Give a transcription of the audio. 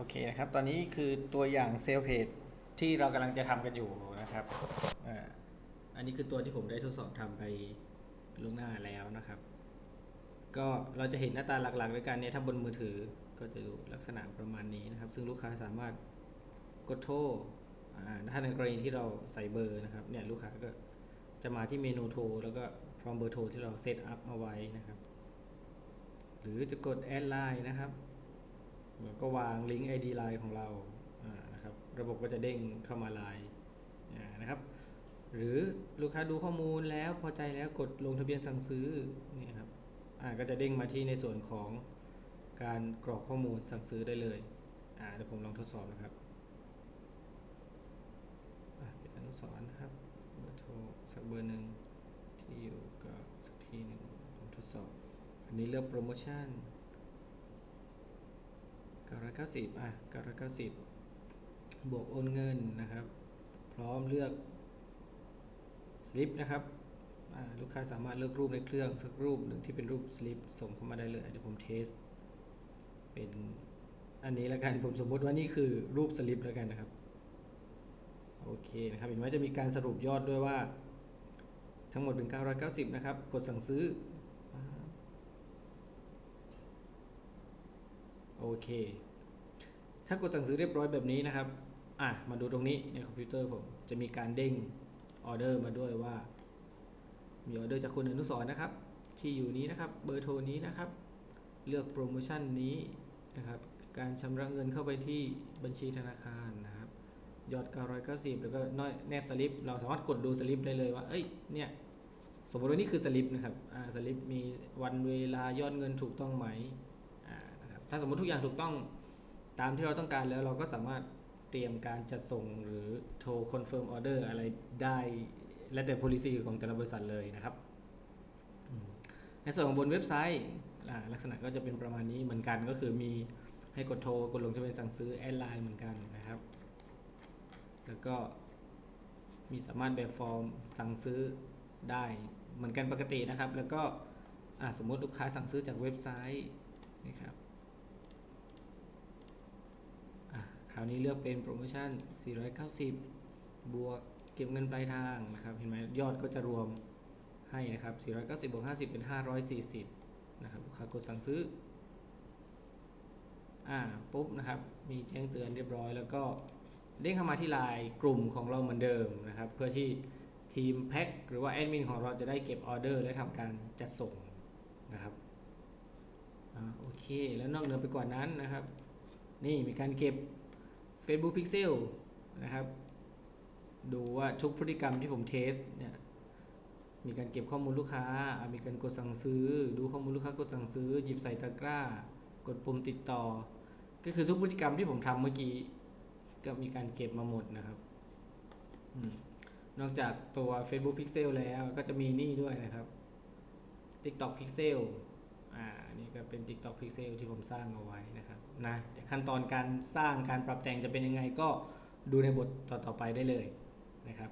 โอเคนะครับ ตอนนี้คือตัวอย่างเซลล์เพจที่เรากำลังจะทำกันอยู่นะครับอันนี้คือตัวที่ผมได้ทดสอบทำไปล่วงหน้าแล้วนะครับ ก็เราจะเห็นหน้าตาหลักๆ ด้วยกันเนี่ยถ้าบนมือถือก็จะดูลักษณะประมาณนี้นะครับ ซึ่งลูกค้าสามารถกดโทรถ้าในกรณีที่เราใส่เบอร์นะครับเนี่ยลูกค้าก็จะมาที่เมนูโทรแล้วก็พร้อมเบอร์โทรที่เราเซตอัพเอาไว้นะครับ หรือจะกดแอดไลน์นะครับ แล้วก็วางลิงก์ ID ไลน์ของเรานะครับระบบก็จะเด้งเข้ามาไลน์นะครับหรือลูกค้าดูข้อมูลแล้วพอใจแล้วกดลงทะเบียนสั่งซื้อนี่ครับก็จะเด้งมาที่ในส่วนของการกรอกข้อมูลสั่งซื้อได้เลยเดี๋ยวผมลองทดสอบนะครับอ่าเป็นอนุสรณ์นะครับเบอร์โทรสักเบอร์หนึ่งที่อยู่ก็สักทีหนึ่งผมทดสอบ อันนี้เลือกโปรโมชั่น 990อะ990 บวกโอนเงินนะครับ พร้อมเลือกสลิปนะครับลูกค้าสามารถเลือกรูปในเครื่องสักรูปหนึ่งที่เป็นรูปสลิปส่งเข้ามาได้เลยเดี๋ยวผมเทส เป็นอันนี้แล้วกันผมสมมติว่านี่คือรูปสลิปแล้วกันนะครับโอเคนะครับเห็นไหมจะมีการสรุปยอดด้วยว่า ทั้งหมดเป็น 990 นะครับ กดสั่งซื้อ โอเค ถ้ากดสั่งซื้อเรียบร้อยแบบนี้นะครับ อะ มาดูตรงนี้ในคอมพิวเตอร์ผม จะมีการเด้งออเดอร์มาด้วยว่า มีออเดอร์จากคุณอนุสร์นะครับ ที่อยู่นี้นะครับ เบอร์โทรนี้นะครับ เลือกโปรโมชั่นนี้นะครับ การชำระเงินเข้าไปที่บัญชีธนาคารนะครับ ยอด 990 แล้วก็น้อยแนบสลิป เราสามารถกดดูสลิปได้เลยว่า เอ้ย เนี่ย สมมติว่านี่คือสลิปนะครับ อ่า สลิปมีวันเวลายอดเงินถูกต้องไหม ถ้าสมมติทุกอย่างถูกต้องตามที่เราต้องการแล้วเราก็สามารถเตรียมการจัดส่งหรือโทรคอนเฟิร์มออเดอร์อะไรได้และแต่ policy ของแต่ละบริษัทเลยนะครับ ในส่วนของบนเว็บไซต์ลักษณะก็จะเป็นประมาณนี้เหมือนกันก็คือมีให้กดโทรกดลงทะเบียนสั่งซื้อแอดไลน์เหมือนกันนะครับ แล้วก็มีสามารถแบบฟอร์มสั่งซื้อได้เหมือนกันปกตินะครับ แล้วก็สมมติลูกค้าสั่งซื้อจากเว็บไซต์นะครับอะ คราวนี้เลือกเป็นโปรโมชั่น 490 บวกเก็บเงินปลายทางนะครับ เห็นไหมยอดก็จะรวมให้นะครับ 490 บวก 50 เป็น 540 นะครับ ลูกค้ากดสั่งซื้อ อ่า ปุ๊บนะครับ มีแจ้งเตือนเรียบร้อย แล้วก็เด้งเข้ามาที่ไลน์กลุ่มของเราเหมือนเดิมนะครับ เพื่อที่ทีมแพ็คหรือว่าแอดมินของเราจะได้เก็บออเดอร์และทำการจัดส่งนะครับอ่าโอเค แล้วนอกเหนือไปกว่านั้นนะครับ นี่มีการเก็บ Facebook Pixel นะครับ ดูว่าทุกพฤติกรรมที่ผมเทสเนี่ยมีการเก็บข้อมูลลูกค้า มีการกดสั่งซื้อ ดูข้อมูลลูกค้ากดสั่งซื้อ หยิบใส่ตะกร้า กดปุ่มติดต่อ ก็คือทุกพฤติกรรมที่ผมทำเมื่อกี้ ก็มีการเก็บมาหมดนะครับอนอกจากตัว Facebook Pixel แล้วก็จะมีนี่ด้วยนะครับ TikTok Pixel อ่านี่ก็เป็น TikTok Pixel ที่ผมสร้างเอาไว้นะครับนะแต่ขั้นตอนการสร้างการปรับแต่งจะเป็นยังไงก็ดูในบทต่อๆไปได้เลยนะครับ